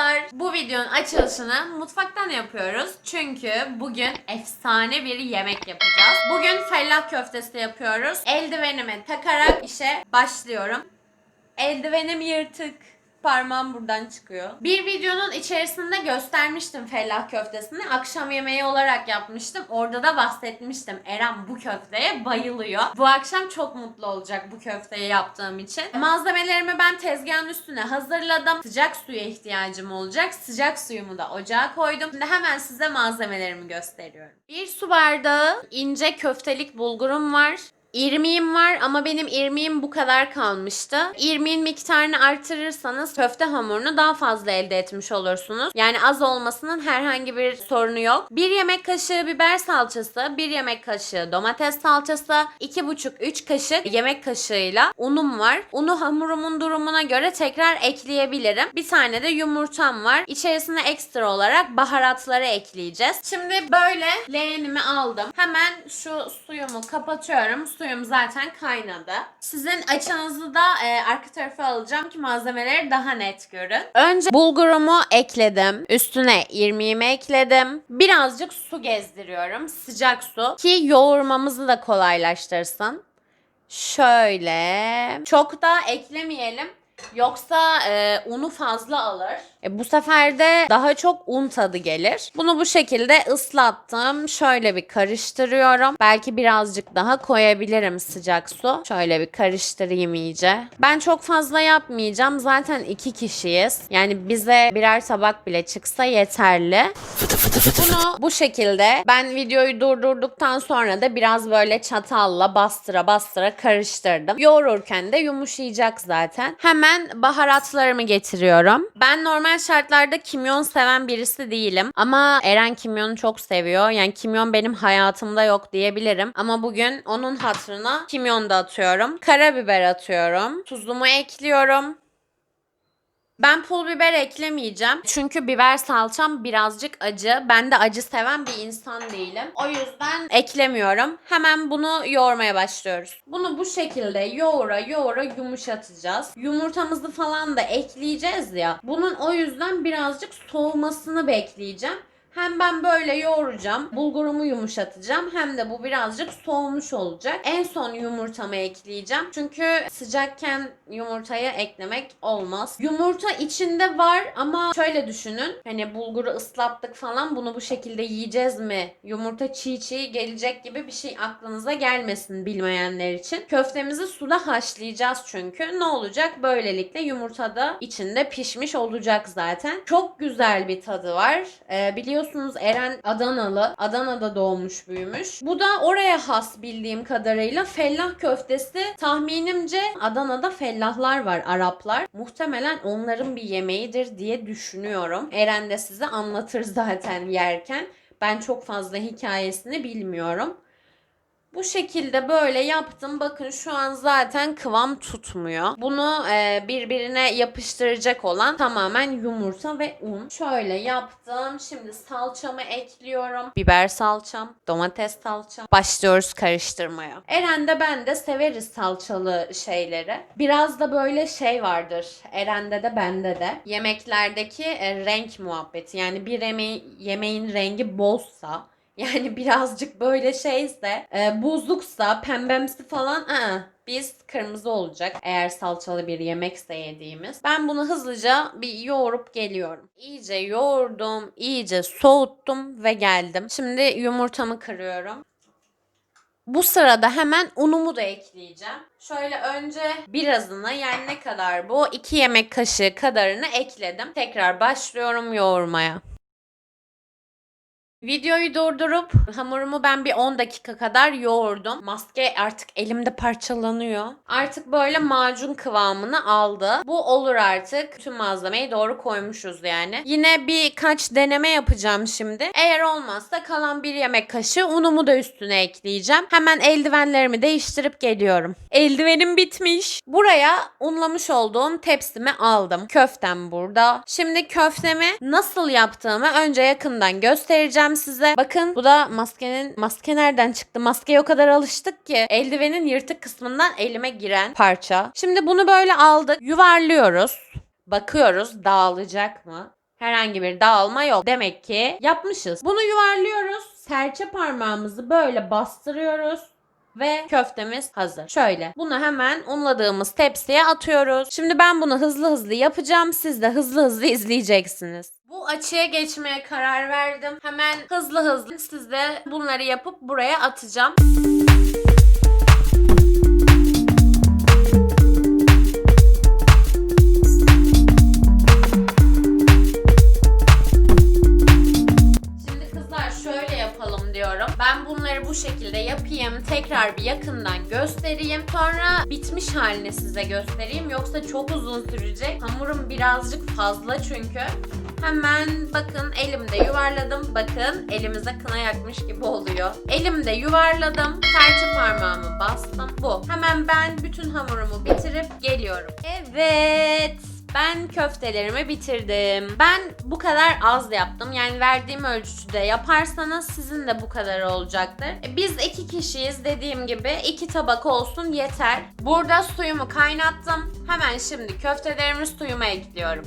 kızlar. Bu videonun açılışını mutfaktan yapıyoruz. Çünkü bugün efsane bir yemek yapacağız. Bugün fellah köftesi yapıyoruz. Eldivenimi takarak işe başlıyorum. Eldivenim yırtık. Parmağım buradan çıkıyor. Bir videonun içerisinde göstermiştim fellah köftesini. Akşam yemeği olarak yapmıştım. Orada da bahsetmiştim. Eren bu köfteye bayılıyor. Bu akşam çok mutlu olacak bu köfteyi yaptığım için. Malzemelerimi ben tezgahın üstüne hazırladım. Sıcak suya ihtiyacım olacak. Sıcak suyumu da ocağa koydum. Şimdi hemen size malzemelerimi gösteriyorum. Bir su bardağı ince köftelik bulgurum var. İrmiğim var ama benim irmiğim bu kadar kalmıştı. İrmiğin miktarını artırırsanız köfte hamurunu daha fazla elde etmiş olursunuz. Yani az olmasının herhangi bir sorunu yok. 1 yemek kaşığı biber salçası, 1 yemek kaşığı domates salçası, 2,5-3 kaşık yemek kaşığıyla unum var. Unu hamurumun durumuna göre tekrar ekleyebilirim. Bir tane de yumurtam var. İçerisine ekstra olarak baharatları ekleyeceğiz. Şimdi böyle leğenimi aldım. Hemen şu suyumu kapatıyorum. Suyum zaten kaynadı. Sizin açınızı da e, arka tarafa alacağım ki malzemeleri daha net görün. Önce bulgurumu ekledim. Üstüne irmiğimi ekledim. Birazcık su gezdiriyorum. Sıcak su. Ki yoğurmamızı da kolaylaştırsın. Şöyle. Çok da eklemeyelim. Yoksa e, unu fazla alır. E, bu sefer de daha çok un tadı gelir. Bunu bu şekilde ıslattım. Şöyle bir karıştırıyorum. Belki birazcık daha koyabilirim sıcak su. Şöyle bir karıştırayım iyice. Ben çok fazla yapmayacağım. Zaten iki kişiyiz. Yani bize birer tabak bile çıksa yeterli. Bunu bu şekilde ben videoyu durdurduktan sonra da biraz böyle çatalla bastıra bastıra karıştırdım. Yoğururken de yumuşayacak zaten. Hemen baharatlarımı getiriyorum. Ben normal şartlarda kimyon seven birisi değilim. Ama Eren kimyonu çok seviyor. Yani kimyon benim hayatımda yok diyebilirim. Ama bugün onun hatırına kimyon da atıyorum. Karabiber atıyorum. Tuzumu ekliyorum. Ben pul biber eklemeyeceğim. Çünkü biber salçam birazcık acı. Ben de acı seven bir insan değilim. O yüzden eklemiyorum. Hemen bunu yoğurmaya başlıyoruz. Bunu bu şekilde yoğura yoğura yumuşatacağız. Yumurtamızı falan da ekleyeceğiz ya. Bunun o yüzden birazcık soğumasını bekleyeceğim. Hem ben böyle yoğuracağım, bulgurumu yumuşatacağım hem de bu birazcık soğumuş olacak. En son yumurtamı ekleyeceğim. Çünkü sıcakken yumurtayı eklemek olmaz. Yumurta içinde var ama şöyle düşünün. Hani bulguru ıslattık falan bunu bu şekilde yiyeceğiz mi? Yumurta çiğ çiğ gelecek gibi bir şey aklınıza gelmesin bilmeyenler için. Köftemizi suda haşlayacağız çünkü. Ne olacak? Böylelikle yumurta da içinde pişmiş olacak zaten. Çok güzel bir tadı var. Ee, biliyorsunuz Eren Adanalı. Adana'da doğmuş büyümüş. Bu da oraya has bildiğim kadarıyla fellah köftesi. Tahminimce Adana'da fellahlar var Araplar. Muhtemelen onların bir yemeğidir diye düşünüyorum. Eren de size anlatır zaten yerken. Ben çok fazla hikayesini bilmiyorum. Bu şekilde böyle yaptım. Bakın şu an zaten kıvam tutmuyor. Bunu e, birbirine yapıştıracak olan tamamen yumurta ve un. Şöyle yaptım. Şimdi salçamı ekliyorum. Biber salçam, domates salçam. Başlıyoruz karıştırmaya. Eren de ben de severiz salçalı şeyleri. Biraz da böyle şey vardır. Eren'de de bende de. Yemeklerdeki e, renk muhabbeti. Yani bir yemeği, yemeğin rengi bozsa yani birazcık böyle şeyse, e, bozuksa, pembemsi falan ı biz kırmızı olacak eğer salçalı bir yemekse yediğimiz. Ben bunu hızlıca bir yoğurup geliyorum. İyice yoğurdum, iyice soğuttum ve geldim. Şimdi yumurtamı kırıyorum. Bu sırada hemen unumu da ekleyeceğim. Şöyle önce birazını yani ne kadar bu? 2 yemek kaşığı kadarını ekledim. Tekrar başlıyorum yoğurmaya. Videoyu durdurup hamurumu ben bir 10 dakika kadar yoğurdum. Maske artık elimde parçalanıyor. Artık böyle macun kıvamını aldı. Bu olur artık. Tüm malzemeyi doğru koymuşuz yani. Yine birkaç deneme yapacağım şimdi. Eğer olmazsa kalan bir yemek kaşığı unumu da üstüne ekleyeceğim. Hemen eldivenlerimi değiştirip geliyorum. Eldivenim bitmiş. Buraya unlamış olduğum tepsimi aldım. Köftem burada. Şimdi köftemi nasıl yaptığımı önce yakından göstereceğim size. Bakın bu da maskenin maske nereden çıktı? Maskeye o kadar alıştık ki eldivenin yırtık kısmından elime giren parça. Şimdi bunu böyle aldık. Yuvarlıyoruz. Bakıyoruz dağılacak mı? Herhangi bir dağılma yok. Demek ki yapmışız. Bunu yuvarlıyoruz. Serçe parmağımızı böyle bastırıyoruz. Ve köftemiz hazır. Şöyle bunu hemen unladığımız tepsiye atıyoruz. Şimdi ben bunu hızlı hızlı yapacağım. Siz de hızlı hızlı izleyeceksiniz. Bu açıya geçmeye karar verdim. Hemen hızlı hızlı siz de bunları yapıp buraya atacağım. Bu şekilde yapayım. Tekrar bir yakından göstereyim. Sonra bitmiş halini size göstereyim. Yoksa çok uzun sürecek. Hamurum birazcık fazla çünkü. Hemen bakın elimde yuvarladım. Bakın elimize kına yakmış gibi oluyor. Elimde yuvarladım. Serçe parmağımı bastım. Bu. Hemen ben bütün hamurumu bitirip geliyorum. Evet. Ben köftelerimi bitirdim. Ben bu kadar az yaptım. Yani verdiğim ölçüde yaparsanız sizin de bu kadar olacaktır. E, Biz iki kişiyiz dediğim gibi. iki tabak olsun yeter. Burada suyumu kaynattım. Hemen şimdi köftelerimi suyuma ekliyorum.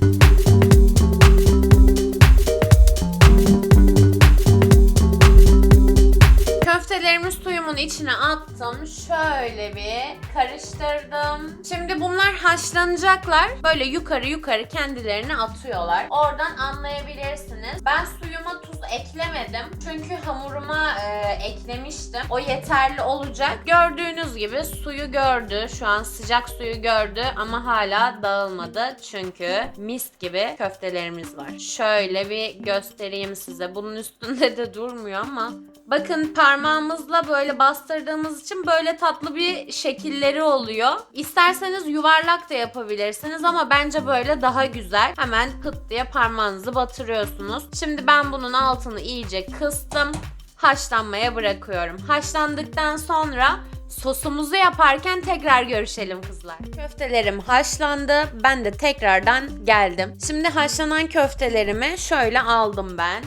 Köftelerimi suyumun içine attım. Şöyle bir karıştırdım. Şimdi bunlar haşlanacaklar. Böyle yukarı yukarı kendilerini atıyorlar. Oradan anlayabilirsiniz. Ben suyuma tuz eklemedim. Çünkü hamuruma e, eklemiştim. O yeterli olacak. Gördüğünüz gibi suyu gördü. Şu an sıcak suyu gördü ama hala dağılmadı. Çünkü mis gibi köftelerimiz var. Şöyle bir göstereyim size. Bunun üstünde de durmuyor ama Bakın parmağımızla böyle bastırdığımız için böyle tatlı bir şekilleri oluyor. İsterseniz yuvarlak da yapabilirsiniz ama bence böyle daha güzel. Hemen pıt diye parmağınızı batırıyorsunuz. Şimdi ben bunun altını iyice kıstım. Haşlanmaya bırakıyorum. Haşlandıktan sonra sosumuzu yaparken tekrar görüşelim kızlar. Köftelerim haşlandı. Ben de tekrardan geldim. Şimdi haşlanan köftelerimi şöyle aldım ben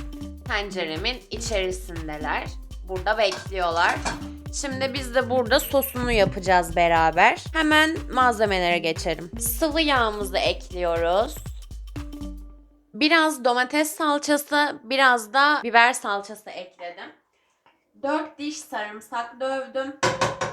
tenceremin içerisindeler. Burada bekliyorlar. Şimdi biz de burada sosunu yapacağız beraber. Hemen malzemelere geçelim. Sıvı yağımızı ekliyoruz. Biraz domates salçası, biraz da biber salçası ekledim. 4 diş sarımsak dövdüm.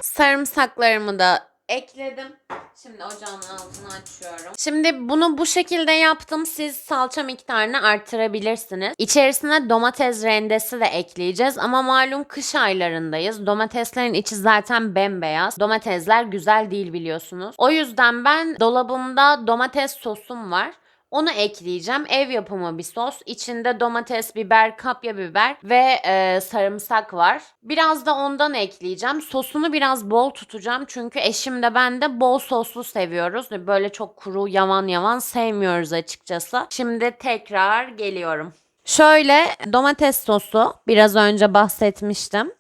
Sarımsaklarımı da ekledim. Şimdi ocağın altını açıyorum. Şimdi bunu bu şekilde yaptım. Siz salça miktarını arttırabilirsiniz. İçerisine domates rendesi de ekleyeceğiz. Ama malum kış aylarındayız. Domateslerin içi zaten bembeyaz. Domatesler güzel değil biliyorsunuz. O yüzden ben dolabımda domates sosum var. Onu ekleyeceğim. Ev yapımı bir sos. İçinde domates, biber, kapya biber ve e, sarımsak var. Biraz da ondan ekleyeceğim. Sosunu biraz bol tutacağım. Çünkü eşim de ben de bol soslu seviyoruz. Böyle çok kuru, yavan yavan sevmiyoruz açıkçası. Şimdi tekrar geliyorum. Şöyle domates sosu biraz önce bahsetmiştim.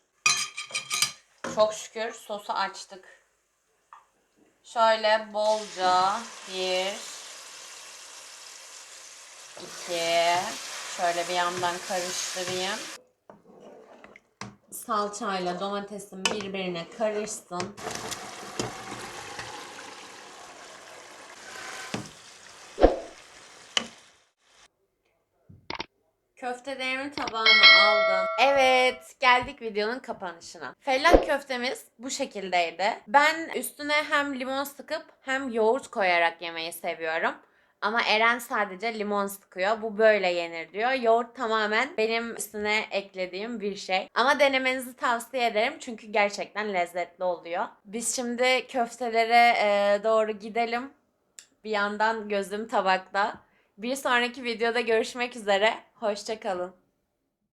Çok şükür sosu açtık. Şöyle bolca bir 2 Şöyle bir yandan karıştırayım. Salçayla domatesin birbirine karışsın. Köftelerimi tabağıma aldım. Evet, geldik videonun kapanışına. Fellah köftemiz bu şekildeydi. Ben üstüne hem limon sıkıp hem yoğurt koyarak yemeyi seviyorum. Ama Eren sadece limon sıkıyor. Bu böyle yenir diyor. Yoğurt tamamen benim üstüne eklediğim bir şey. Ama denemenizi tavsiye ederim. Çünkü gerçekten lezzetli oluyor. Biz şimdi köftelere e, doğru gidelim. Bir yandan gözüm tabakta. Bir sonraki videoda görüşmek üzere. Hoşçakalın.